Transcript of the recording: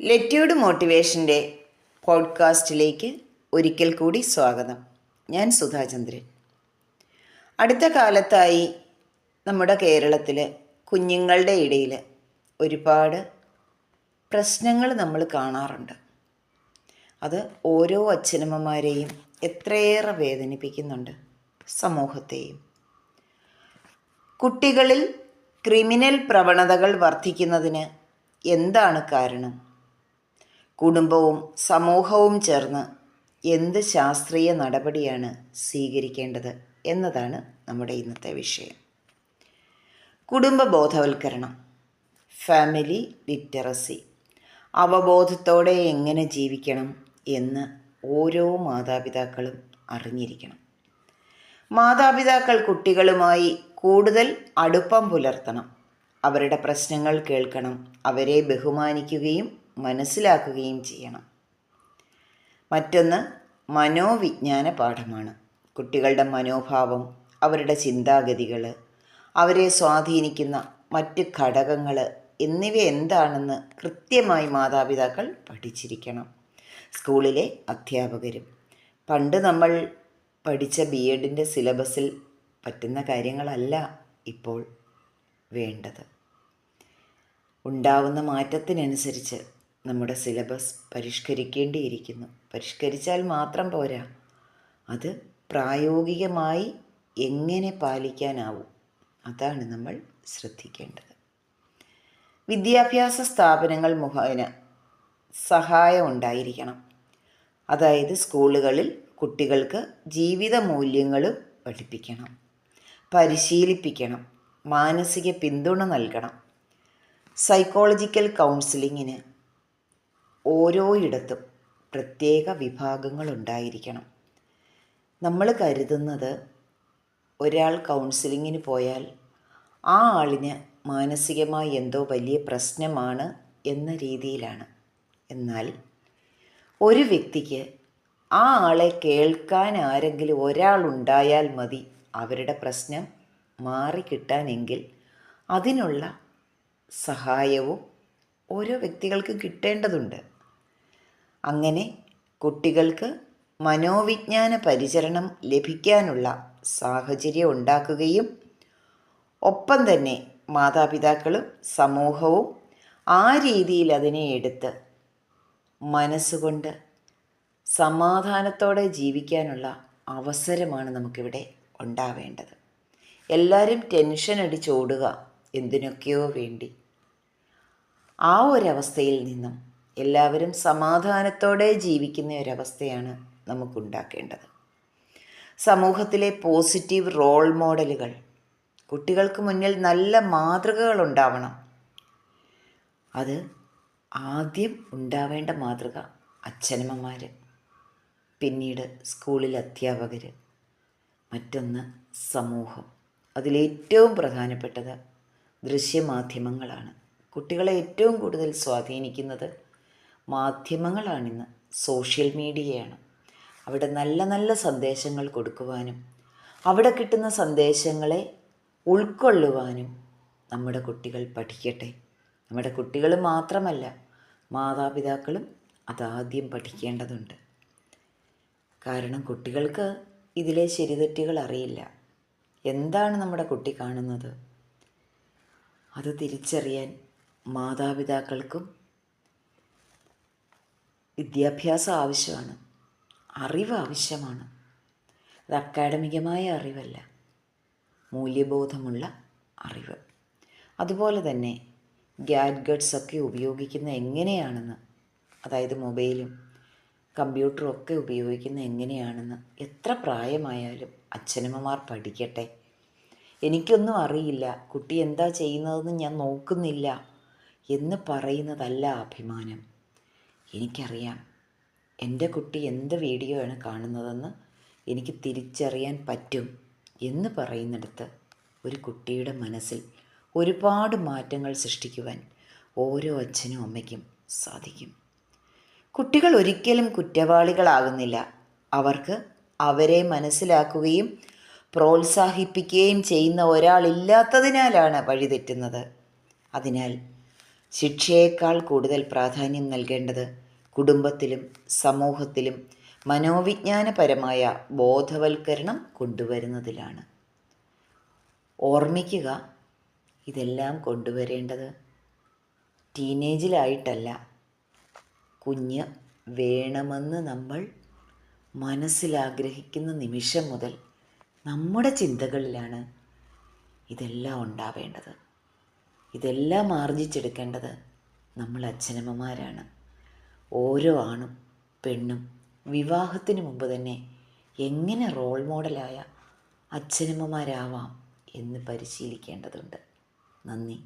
ലെറ്റ്യൂഡ് മോട്ടിവേഷന്റെ പോഡ്കാസ്റ്റിലേക്ക് ഒരിക്കൽ കൂടി സ്വാഗതം. ഞാൻ സുധാചന്ദ്രൻ അടുത്ത കാലത്തായി നമ്മുടെ കേരളത്തിൽ കുഞ്ഞുങ്ങളുടെ ഇടയിൽ ഒരുപാട് പ്രശ്നങ്ങൾ നമ്മൾ കാണാറുണ്ട്. അത് ഓരോ അച്ഛനമ്മമാരെയും എത്രയേറെ വേദനിപ്പിക്കുന്നുണ്ട് സമൂഹത്തെയും. കുട്ടികളിൽ ക്രിമിനൽ പ്രവണതകൾ വർദ്ധിക്കുന്നതിന് എന്താണ് കാരണം? കുടുംബവും സമൂഹവും ചേർന്ന് എന്ത് ശാസ്ത്രീയ നടപടിയാണ് സ്വീകരിക്കേണ്ടത് എന്നതാണ് നമ്മുടെ ഇന്നത്തെ വിഷയം. കുടുംബ ബോധവൽക്കരണം ഫാമിലി ലിറ്ററസി അവബോധത്തോടെ എങ്ങനെ ജീവിക്കണം എന്ന് ഓരോ മാതാപിതാക്കളും അറിഞ്ഞിരിക്കണം. മാതാപിതാക്കൾ കുട്ടികളുമായി കൂടുതൽ അടുപ്പം പുലർത്തണം. അവരുടെ പ്രശ്നങ്ങൾ കേൾക്കണം. അവരെ ബഹുമാനിക്കുകയും മനസ്സിലാക്കുകയും ചെയ്യണം. മറ്റൊന്ന് മനോവിജ്ഞാന പാഠമാണ്. കുട്ടികളുടെ മനോഭാവം അവരുടെ ചിന്താഗതികൾ അവരെ സ്വാധീനിക്കുന്ന മറ്റ് ഘടകങ്ങൾ എന്നിവ എന്താണെന്ന് കൃത്യമായി മാതാപിതാക്കൾ പഠിച്ചിരിക്കണം. സ്കൂളിലെ അധ്യാപകരും പണ്ട് നമ്മൾ പഠിച്ച ബി എഡിന്റെ സിലബസിൽ പറ്റുന്ന കാര്യങ്ങളല്ല ഇപ്പോൾ വേണ്ടത്. ഉണ്ടാവുന്ന മാറ്റത്തിനനുസരിച്ച് നമ്മുടെ സിലബസ് പരിഷ്കരിക്കേണ്ടിയിരിക്കുന്നു. പരിഷ്കരിച്ചാൽ മാത്രം പോരാ. അത് പ്രായോഗികമായി എങ്ങനെ പാലിക്കാനാവും? അതാണ് നമ്മൾ ശ്രദ്ധിക്കേണ്ടത്. വിദ്യാഭ്യാസ സ്ഥാപനങ്ങൾ മുഖേന സഹായം ഉണ്ടായിരിക്കണം. അതായത് സ്കൂളുകളിൽ കുട്ടികൾക്ക് ജീവിത മൂല്യങ്ങളും പഠിപ്പിക്കണം. പരിശീലിപ്പിക്കണം. മാനസിക പിന്തുണ നൽകണം. സൈക്കോളജിക്കൽ കൗൺസിലിങ്ങിന് ഓരോയിടത്തും പ്രത്യേക വിഭാഗങ്ങൾ ഉണ്ടായിരിക്കണം നമ്മൾ കരുതുന്നത് ഒരാൾ കൗൺസിലിങ്ങിന് പോയാൽ ആ ആളിന് മാനസികമായി എന്തോ വലിയ പ്രശ്നമാണ് എന്ന രീതിയിലാണ്. എന്നാൽ ഒരു വ്യക്തിക്ക് ആ ആളെ കേൾക്കാൻ ആരെങ്കിലും ഒരാളുണ്ടായാൽ മതി. അവരുടെ പ്രശ്നം മാറിക്കിട്ടാനെങ്കിൽ അതിനുള്ള സഹായവും ഓരോ വ്യക്തികൾക്കും കിട്ടേണ്ടതുണ്ട്. അങ്ങനെ കുട്ടികൾക്ക് മനോവിജ്ഞാന പരിചരണം ലഭിക്കാനുള്ള സാഹചര്യം ഉണ്ടാക്കുകയും ഒപ്പം തന്നെ മാതാപിതാക്കളും സമൂഹവും ആ രീതിയിൽ അതിനെ എടുത്ത് മനസ്സുകൊണ്ട് സമാധാനത്തോടെ ജീവിക്കാനുള്ള അവസരമാണ് നമുക്കിവിടെ ഉണ്ടാവേണ്ടത്. എല്ലാവരും ടെൻഷൻ അടിച്ചോടുക എന്തിനൊക്കെയോ വേണ്ടി. ആ ഒരവസ്ഥയിൽ നിന്നും എല്ലാവരും സമാധാനത്തോടെ ജീവിക്കുന്ന ഒരവസ്ഥയാണ് നമുക്കുണ്ടാക്കേണ്ടത്. സമൂഹത്തിലെ പോസിറ്റീവ് റോൾ മോഡലുകൾ കുട്ടികൾക്ക് മുന്നിൽ നല്ല മാതൃകകൾ ഉണ്ടാവണം. അത് ആദ്യം ഉണ്ടാവേണ്ട മാതൃക അച്ഛനമ്മമാർ പിന്നീട് സ്കൂളിൽ അധ്യാപകർ മറ്റൊന്ന് സമൂഹം. അതിലേറ്റവും പ്രധാനപ്പെട്ടത് ദൃശ്യമാധ്യമങ്ങളാണ്. കുട്ടികളെ ഏറ്റവും കൂടുതൽ സ്വാധീനിക്കുന്നത് മാധ്യമങ്ങളാണിന്ന്. സോഷ്യൽ മീഡിയയാണ്. അവിടെ നല്ല നല്ല സന്ദേശങ്ങൾ കൊടുക്കുവാനും അവിടെ കിട്ടുന്ന സന്ദേശങ്ങളെ ഉൾക്കൊള്ളുവാനും നമ്മുടെ കുട്ടികൾ പഠിക്കട്ടെ. നമ്മുടെ കുട്ടികൾ മാത്രമല്ല മാതാപിതാക്കളും അതാദ്യം പഠിക്കേണ്ടതുണ്ട്. കാരണം കുട്ടികൾക്ക് ഇതിലെ ശരിതെറ്റുകൾ അറിയില്ല. എന്താണ് നമ്മുടെ കുട്ടി കാണുന്നത്? അത് തിരിച്ചറിയാൻ മാതാപിതാക്കൾക്കും വിദ്യാഭ്യാസം ആവശ്യമാണ്. അറിവ് ആവശ്യമാണ്. അത് അക്കാഡമികമായ അറിവല്ല. മൂല്യബോധമുള്ള അറിവ്. അതുപോലെ തന്നെ ഗാഡ്ഗറ്റ്സ് ഒക്കെ ഉപയോഗിക്കുന്ന എങ്ങനെയാണെന്ന് അതായത് മൊബൈലും കമ്പ്യൂട്ടറും ഒക്കെ ഉപയോഗിക്കുന്ന എങ്ങനെയാണെന്ന് എത്ര പ്രായമായാലും അച്ഛനമ്മമാർ പഠിക്കട്ടെ. എനിക്കൊന്നും അറിയില്ല. കുട്ടി എന്താ ചെയ്യുന്നതെന്ന് ഞാൻ നോക്കുന്നില്ല എന്ന് പറയുന്നതല്ല അഭിമാനം. എനിക്കറിയാം. എന്റെ കുട്ടി എന്ത് വീഡിയോയാണ് കാണുന്നതെന്ന് എനിക്ക് തിരിച്ചറിയാൻ പറ്റും എന്ന് പറയുന്നിടത്ത് ഒരു കുട്ടിയുടെ മനസ്സിൽ ഒരുപാട് മാറ്റങ്ങൾ സൃഷ്ടിക്കുവാൻ ഓരോ അച്ഛനും അമ്മയ്ക്കും സാധിക്കും. കുട്ടികൾ ഒരിക്കലും കുറ്റവാളികളാകുന്നില്ല. അവർക്ക് അവരെ മനസ്സിലാക്കുകയും പ്രോത്സാഹിപ്പിക്കുകയും ചെയ്യുന്ന ഒരാളില്ലാത്തതിനാലാണ് വഴിതെറ്റുന്നത്. അതിനാൽ ശിക്ഷയേക്കാൾ കൂടുതൽ പ്രാധാന്യം നൽകേണ്ടത് കുടുംബത്തിലും സമൂഹത്തിലും മനോവിജ്ഞാനപരമായ ബോധവൽക്കരണം കൊണ്ടുവരുന്നതിലാണ്. ഓർമ്മിക്കുക ഇതെല്ലാം കൊണ്ടുവരേണ്ടത് ടീനേജിലായിട്ടല്ല. കുഞ്ഞ് വേണമെന്ന് നമ്മൾ മനസ്സിലാഗ്രഹിക്കുന്ന നിമിഷം മുതൽ നമ്മുടെ ചിന്തകളിലാണ് ഇതെല്ലാം ഉണ്ടാവേണ്ടത്. ഇതെല്ലാം ആർജിച്ചെടുക്കേണ്ടത് നമ്മൾ അച്ഛനമ്മമാരാണ്. ഓരോ ആണും പെണ്ണും വിവാഹത്തിന് മുമ്പ് തന്നെ എങ്ങനെ റോൾ മോഡലായ അച്ഛനമ്മമാരാവാം എന്ന് പരിശീലിക്കേണ്ടതുണ്ട്. നന്ദി.